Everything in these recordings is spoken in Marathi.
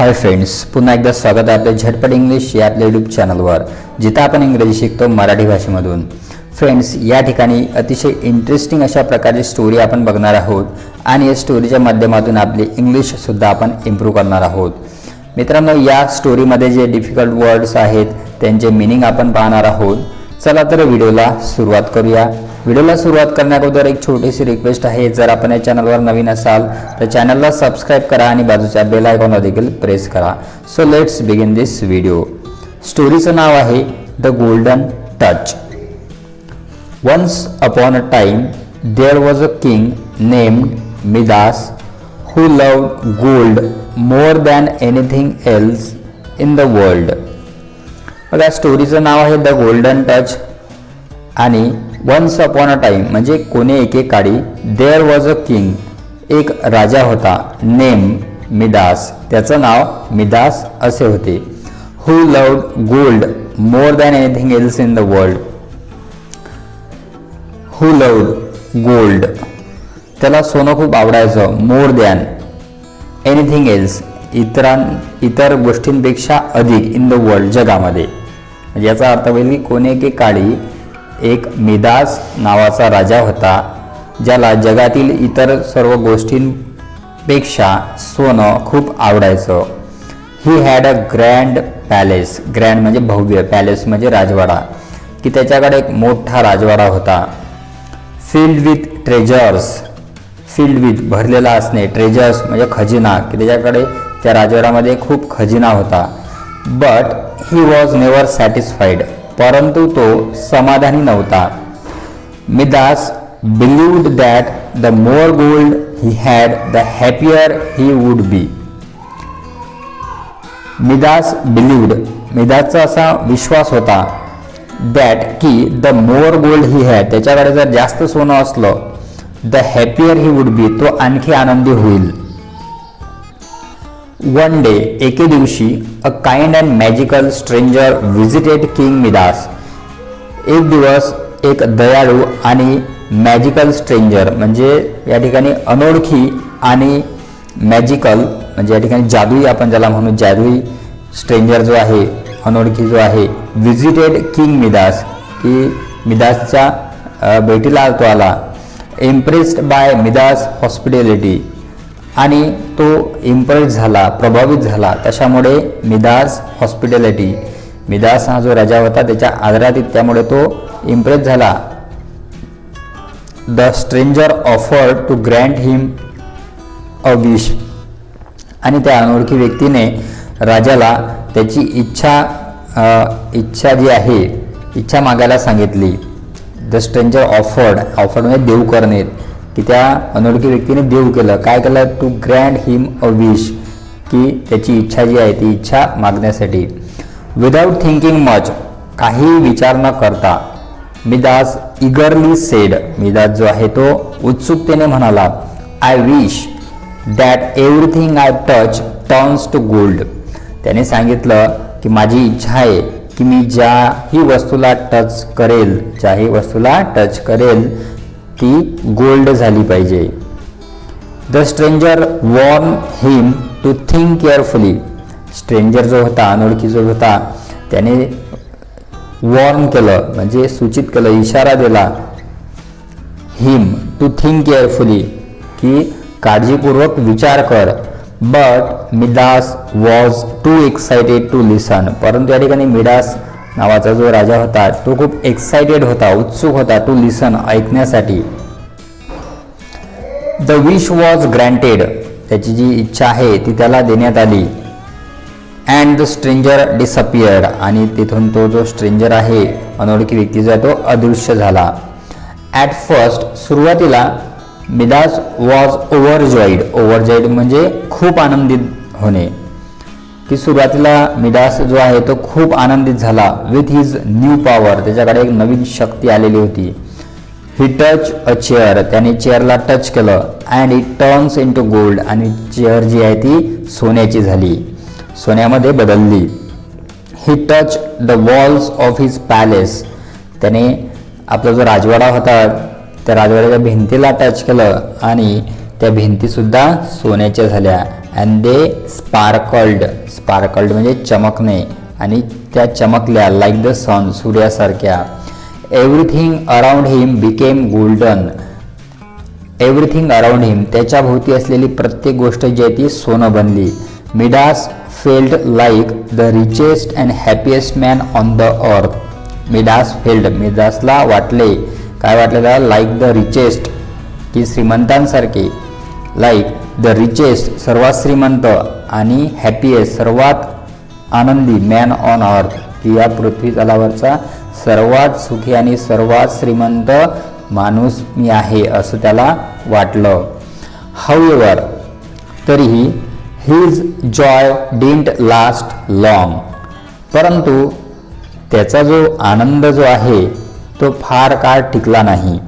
हाय फ्रेंड्स पुन्हा एकदा स्वागत आहे आपल्या झटपट इंग्लिश या आपल्या यूट्यूब चॅनलवर जिथं आपण इंग्रजी शिकतो मराठी भाषेमधून. फ्रेंड्स या ठिकाणी अतिशय इंटरेस्टिंग अशा प्रकारची स्टोरी आपण बघणार आहोत आणि या स्टोरीच्या माध्यमातून आपली इंग्लिशसुद्धा आपण इम्प्रूव्ह करणार आहोत. मित्रांनो या स्टोरीमध्ये जे डिफिकल्ट वर्ड्स आहेत त्यांचे मिनिंग आपण पाहणार आहोत. चला तर व्हिडिओला सुरुवात करूया. व्हिडिओला सुरुवात करण्याअगोदर एक छोटीशी रिक्वेस्ट आहे जर आपण या चॅनलवर नवीन असाल तर चॅनलला सबस्क्राईब करा आणि बाजूच्या बेल आयकॉनवर देखील प्रेस करा. So let's begin this video स्टोरीचं नाव आहे the golden touch once upon a time there was a king named Midas who love gold more than anything else in the world बघा स्टोरीचं नाव आहे द गोल्डन टच आणि वन्स अपॉन अ टाईम म्हणजे कोणी एकेकाळी देअर वॉज अ किंग एक राजा होता नेम मिदास. त्याचं नाव मिदास असे होते. Who loved gold more than anything else in the world who loved gold त्याला सोनं खूप आवडायचं मोर दॅन एनिथिंग एल्स इतरां इतर गोष्टींपेक्षा अधिक इन द वर्ल्ड जगामध्ये. म्हणजे याचा अर्थ होईल की कोणी एके काळी एक मिदास नावाचा राजा होता ज्याला जगातील इतर सर्व गोष्टींपेक्षा सोनं खूप आवडायचं. He had a grand palace grand म्हणजे भव्य पॅलेस म्हणजे राजवाडा की त्याच्याकडे एक मोठा राजवाडा होता. Filled with treasures filled with भरलेला असणे ट्रेजर्स म्हणजे खजिना की त्याच्याकडे त्या राजवाड्यामध्ये खूप खजिना होता. But he was never satisfied परंतु तो समाधानी नव्हता. Midas believed that the more gold he had the happier he would be Midas believed मिदासचा असा विश्वास होता दॅट की the more gold he had त्याच्याकडे जर जास्त सोनं असलं the happier he would be तो आणखी आनंदी होईल. वन डे एके दिवशी a kind and magical stranger visited king Midas एक दिवस एक दयाळू आणि मॅजिकल स्ट्रेंजर म्हणजे या ठिकाणी अनोळखी आणि मॅजिकल म्हणजे या ठिकाणी जादुई आपण ज्याला म्हणू जादुई स्ट्रेंजर जो आहे अनोळखी जो आहे व्हिजिटेड किंग मिदास की मिदासच्या भेटीला तो आला इम्प्रेस्ड बाय मिदास हॉस्पिटॅलिटी आणि तो इम्प्रेस झाला प्रभावित झाला. तशामुळे मिदास हॉस्पिटॅलिटी मिदास हा जो राजा होता त्याच्या आदरातीत त्यामुळे तो इम्प्रेस झाला. The stranger offer to grant him a wish आणि त्या अनोळखी व्यक्तीने राजाला त्याची इच्छा इच्छा जी आहे इच्छा मागायला सांगितली. द स्ट्रेंजर ऑफर्ड ऑफर्ड म्हणजे देव करणे की त्या अनोळखी व्यक्तीने देव केलं. काय केलं? To grant him a wish की त्याची इच्छा जी आहे ती इच्छा मागण्यासाठी. विदाऊट थिंकिंग मच काही विचार न करता मिदास इगरली सेड मिदास जो आहे तो उत्सुकतेने म्हणाला I wish that everything I touch turns to gold त्याने सांगितलं की माझी इच्छा आहे की मी ज्याही वस्तूला टच करेल ज्याही वस्तूला टच करेल ती गोल्ड झाली पाहिजे. The stranger warn him to think carefully stranger जो होता अनोळखी जो होता त्याने वॉर्न केलं म्हणजे सूचित केलं इशारा दिला हिम टू थिंक केअरफुली की काळजीपूर्वक विचार कर. But Midas was too excited to listen परंतु या ठिकाणी मिडास नावाचा जो राजा होता तो खूप एक्सायटेड होता उत्सुक होता टू लिसन ऐकण्यासाठी. द विश वॉज ग्रँटेड त्याची जी इच्छा आहे ती त्याला देण्यात आली. अँड द स्ट्रेंजर डिसअपियर्ड आणि तिथून तो जो स्ट्रेंजर आहे अनोळखी व्यक्ती जो आहे तो अदृश्य झाला. ॲट फर्स्ट सुरुवातीला मिदास वॉज ओव्हरजॉईड ओव्हरजॉईड म्हणजे खूप आनंदित होणे. की सुरुवातीला मिडास जो आहे तो खूप आनंदित झाला विथ हिज न्यू पॉवर त्याच्याकडे एक नवीन शक्ती आलेली होती. ही टच अ चेअर त्याने चेअरला टच केलं and it turns into gold आणि चेअर जी आहे ती सोन्याची झाली. सोन्यामध्ये बदलली. He touch the walls of his palace त्याने आपला जो राजवाडा होता त्या राजवाड्याच्या भिंतीला टच केलं आणि त्या भिंतीसुद्धा सोन्याच्या झाल्या. अँड दे स्पार्कल्ड स्पार्कल्ड म्हणजे चमकणे. आणि त्या चमकल्या like the sun सूर्यासारख्या. Everything around him became golden everything around him त्याच्या भोवती असलेली प्रत्येक गोष्ट जी आहे ती सोनं बनली. Midas felt like the richest and happiest man on the earth Midas felt मिडासला वाटले. काय वाटलेलं लाईक द रिचेस्ट की श्रीमंतांसारखे. लाईक द रिचेस्ट सर्वात श्रीमंत आणि हॅपीएस्ट सर्वात आनंदी मॅन ऑन अर्थ की या पृथ्वी तलावरचा सर्वात सुखी आणि सर्वात श्रीमंत माणूस मी आहे असं त्याला वाटलं. हाऊएवर तरीही his joy didn't last long परंतु त्याचा जो आनंद जो आहे तो फार काळ टिकला नाही.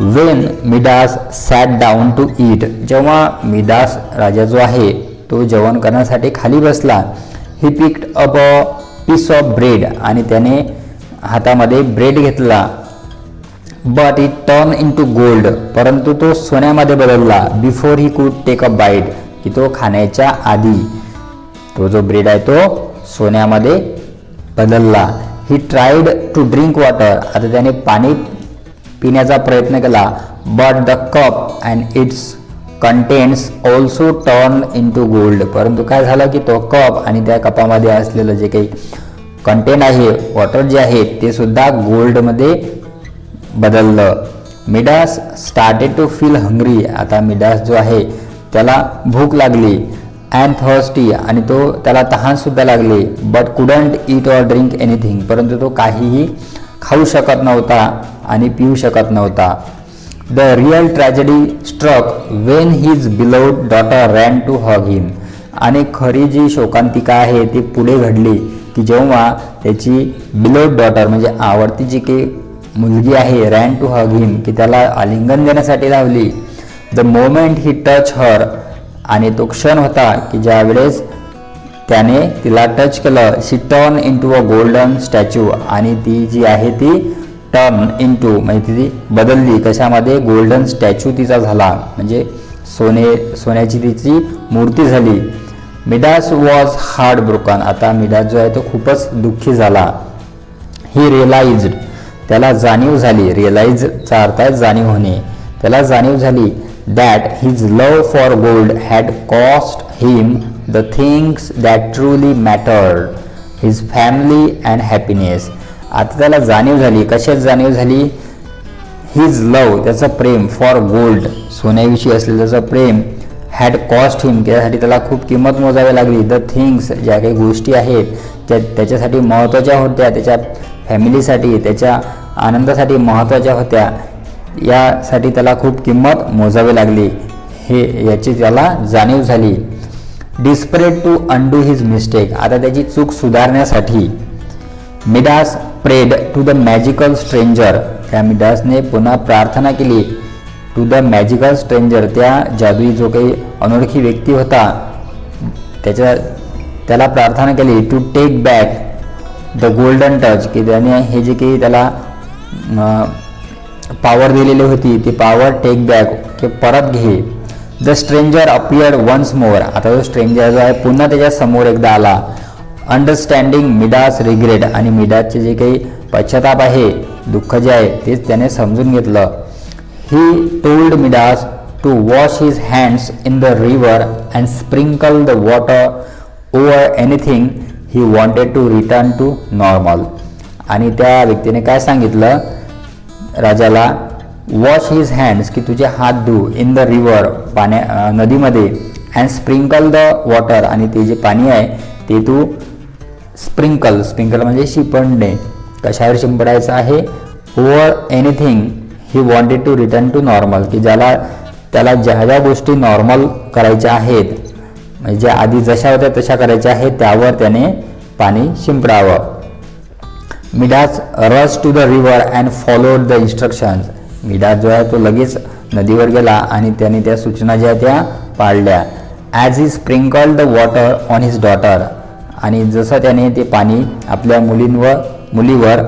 When Midas sat down to eat जेव्हा मिडास राजा जो आहे तो जेवण करण्यासाठी खाली बसला he picked up a piece of bread आणि त्याने हातामध्ये ब्रेड घेतला. But it turn into gold परंतु तो सोन्यामध्ये बदलला. Before he could take a bite की तो खाण्याच्या आधी तो जो ब्रेड आहे तो सोन्यामध्ये बदलला. He tried to drink water आता त्याने पाणी पिण्याचा प्रयत्न केला but the cup and its contents also turn into gold परंतु काय झालं की तो कप आणि त्या कपामध्ये असलेलं जे काही कंटेंट आहे वॉटर जे आहे ते सुद्धा गोल्डमध्ये बदललं. Midas started to feel hungry आता मिडास जो आहे त्याला भूक लागली अँड थर्स्टी आणि तो त्याला तहानसुद्धा लागली but couldn't eat or drink anything परंतु तो काहीही खाऊ शकत नव्हता आणि पिऊ शकत नव्हता. The real tragedy struck when his beloved daughter ran to hug him आणि खरी जी शोकांतिका आहे ती पुढे घडली की जेव्हा त्याची बिलोड डॉटर म्हणजे आवडती जी काही मुलगी आहे रॅन टू हग हिम की त्याला आलिंगन देण्यासाठी लावली. The moment he touch her आणि तो क्षण होता की ज्यावेळेस त्याने तिला टच केलं. She turn into a golden statue आणि ती जी आहे ती टर्न इन टू म्हणजे ती बदलली. कशामध्ये? गोल्डन स्टॅच्यू तिचा झाला. म्हणजे सोने सोन्याची तिची मूर्ती झाली. मिडास वॉज हार्ड ब्रोकन आता मिडास जो आहे तो खूपच दुःखी झाला. ही रिअलाइज त्याला जाणीव झाली. रिअलाइजचा अर्थ आहे जाणीव होणे. त्याला जाणीव झाली that his love for gold had cost him the things that truly mattered his family and happiness आता त्याला जाणीव झाली. कशात जाणीव झाली? हिज लव त्याचं प्रेम फॉर गोल्ड सोन्याविषयी असलेलं त्याचं प्रेम हॅड कॉस्ट हिम त्यासाठी त्याला खूप किंमत मोजावी लागली. द थिंग्स ज्या काही गोष्टी आहेत त्या त्याच्यासाठी महत्त्वाच्या होत्या. त्याच्या फॅमिलीसाठी त्याच्या आनंदासाठी महत्त्वाच्या होत्या. यासाठी त्याला खूप किंमत मोजावी लागली. हे याची त्याला जाणीव झाली. Desperate to undo his mistake आता त्याची चूक सुधारण्यासाठी Midas prayed to the magical stranger त्या मिडासने पुन्हा प्रार्थना केली. टू द मॅजिकल स्ट्रेंजर त्या जादुई जो काही अनोळखी व्यक्ती होता त्याच्या त्याला प्रार्थना केली. To take back the golden touch की त्याने हे जे काही त्याला पॉवर दिलेली होती ती पॉवर टेक बॅक की परत घे. The stranger appear once more आता जो स्ट्रेंजर जो आहे पुन्हा त्याच्यासमोर एकदा आला. अंडरस्टँडिंग मिडास रिग्रेट आणि मिडासचे जे काही पश्चाताप आहे दुःख जे आहे तेच त्याने समजून घेतलं. He told Midas to wash his hands in the river and sprinkle the water over anything he wanted to return to normal आणि त्या व्यक्तीने काय सांगितलं? राजाला वॉश हिज हँड्स की तुझे हात धू इन द रिव्हर पाण्या नदीमध्ये अँड स्प्रिंकल द वॉटर आणि ते जे पाणी आहे ते तू स्प्रिंकल स्प्रिंकल म्हणजे शिंपडणे. कशावर शिंपडायचं आहे? Over anything he wanted to return to normal की ज्याला त्याला ज्या ज्या गोष्टी नॉर्मल करायच्या आहेत म्हणजे ज्या आधी जशा होत्या तशा करायच्या आहेत त्यावर त्याने पाणी शिंपडावं. Midas rushed to the river and followed the instructions विडा जो आहे तो लगेच नदीवर गेला आणि त्याने त्या सूचना ज्या त्या पाळल्या. As he sprinkle the water on his daughter आणि जसं त्याने ते पाणी आपल्या मुलींवर मुलीवर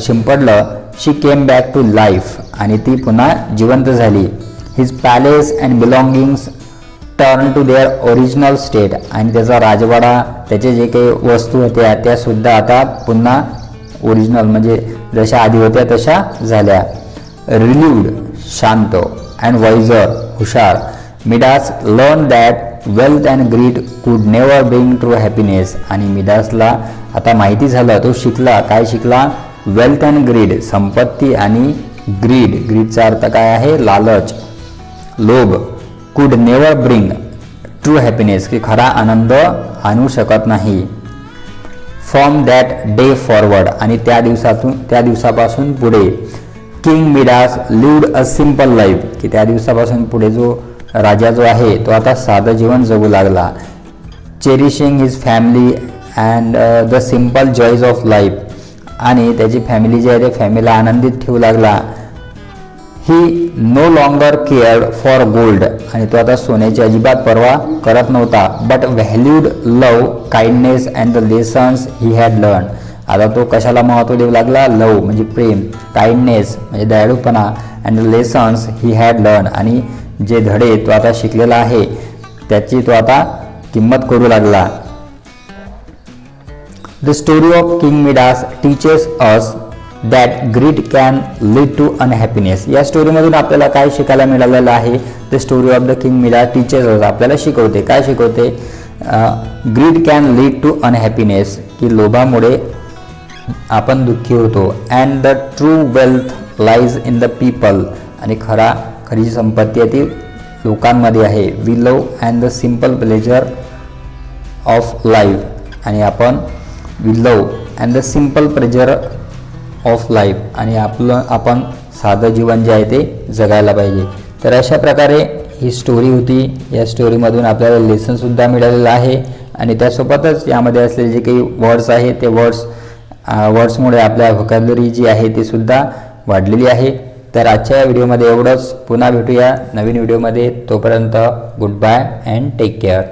शिंपडलं she came back to life आणि ती पुन्हा जिवंत झाली. His palace and belongings turn to their original state आणि त्याचा राजवाडा त्याचे जे काही वस्तू होत्या त्यासुद्धा आता पुन्हा ओरिजिनल म्हणजे जशा आधी होत्या तशा झाल्या. रिलीव्ड शांत अँड वायझर हुशार. Midas learn that wealth and greed could never bring true happiness आणि मिडासला आता माहिती झालं तो शिकला. काय शिकला? वेल्थ अँड ग्रीड संपत्ती आणि ग्रीड ग्रीडचा अर्थ काय आहे? लालच. लोभ कुड नेवर ब्रिंग ट्रू हॅपीनेस की खरा आनंद आणू शकत नाही. फ्रॉम दॅट डे फॉरवर्ड आणि त्या दिवसातून त्या दिवसापासून पुढे. King Midas lived a simple life की त्या दिवसापासून पुढे जो राजा जो आहे तो आता साधं जीवन जगू लागला. Cherishing his family and the simple joys of life आणि त्याची फॅमिली जी आहे ते फॅमिलीला आनंदित ठेवू लागला. He no longer cared for gold आणि तो आता सोन्याची अजिबात पर्वा करत नव्हता. But valued love kindness and the lessons he had learn आता तो कशाला महत्त्व देऊ लागला? लव म्हणजे प्रेम काइंडनेस म्हणजे दयाळूपणा and the lessons he had learn आणि जे धडे तो आता शिकलेला आहे त्याची तो आता किंमत करू लागला. The story of king Midas teaches us that greed can lead to unhappiness या स्टोरीमधून आपल्याला काय शिकायला मिळालेलं आहे? The story of the king Midas teachers us आपल्याला शिकवते. काय शिकवते? Greed can lead to unhappiness की लोभामुळे आपण दुःखी होतो. And the true wealth lies in the people आणि खरा खरी जी संपत्ती आहे ती लोकांमध्ये आहे. We love and the simple pleasure of life आणि आपण we love and the simple pleasure of life आणि आपलं आपण साधं जीवन जे आहे ते जगायला पाहिजे. तर अशा प्रकारे ही स्टोरी होती. या स्टोरीमधून आपल्याला लेसनसुद्धा मिळालेलं आहे. आणि त्यासोबतच यामध्ये असलेले जे काही वर्ड्स आहे ते वर्ड्स वर्ड्समुळे आपल्या व्होकॅबलरी जी आहे ती सुद्धा वाढलेली आहे. तर आजच्या या व्हिडिओमध्ये एवढंच. पुन्हा भेटूया नवीन व्हिडिओमध्ये. तोपर्यंत good bye and take care